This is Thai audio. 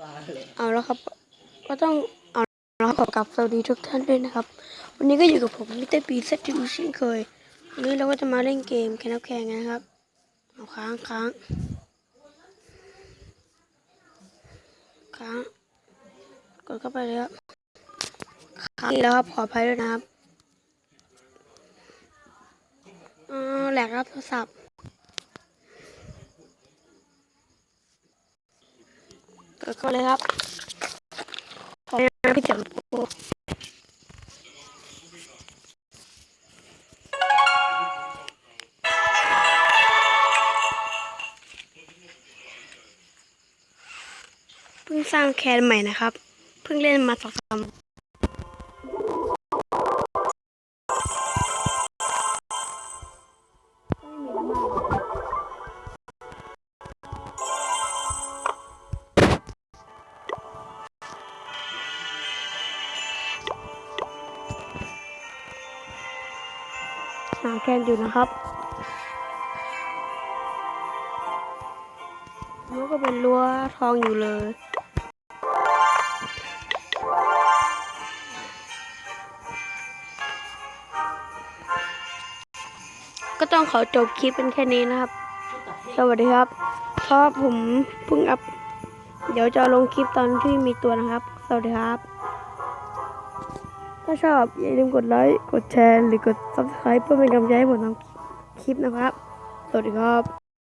ว่าเลยเอาแล้วครับ ก็ต้องเอาแล้วขอกลับสวัสดีทุกท่านด้วยนะครับ วันนี้ก็อยู่กับผมมิสเตอร์ปีเซตที่เช่นเคยวันนี้เราก็จะมาเล่นเกมแคนนับแข่งนะครับเอาค้างค้างค้างกดเข้าไปเลยครับค้างแล้วครับขออภัยด้วยนะครับอ๋อแหลกรับโทรศัพท์ กดเลยครับขอพี่เจ๋งเพิ่งสร้างแคนใหม่นะครับ เพิ่งเล่นมาสองสาม หาแคนอยู่นะครับรั้วก็เป็นรั้วทองอยู่เลยก็ต้องขอจบคลิปเป็นแค่นี้นะครับ สวัสดีครับ เพราะผมเพิ่งอัพ เดี๋ยวจะลงคลิปตอนที่มีตัวนะครับ สวัสดีครับ ถ้าชอบอย่าลืมกดไลค์ กดแชร์ หรือกด subscribe เพื่อเป็นกำลังใจให้ผมทำคลิปนะครับ สวัสดีครับ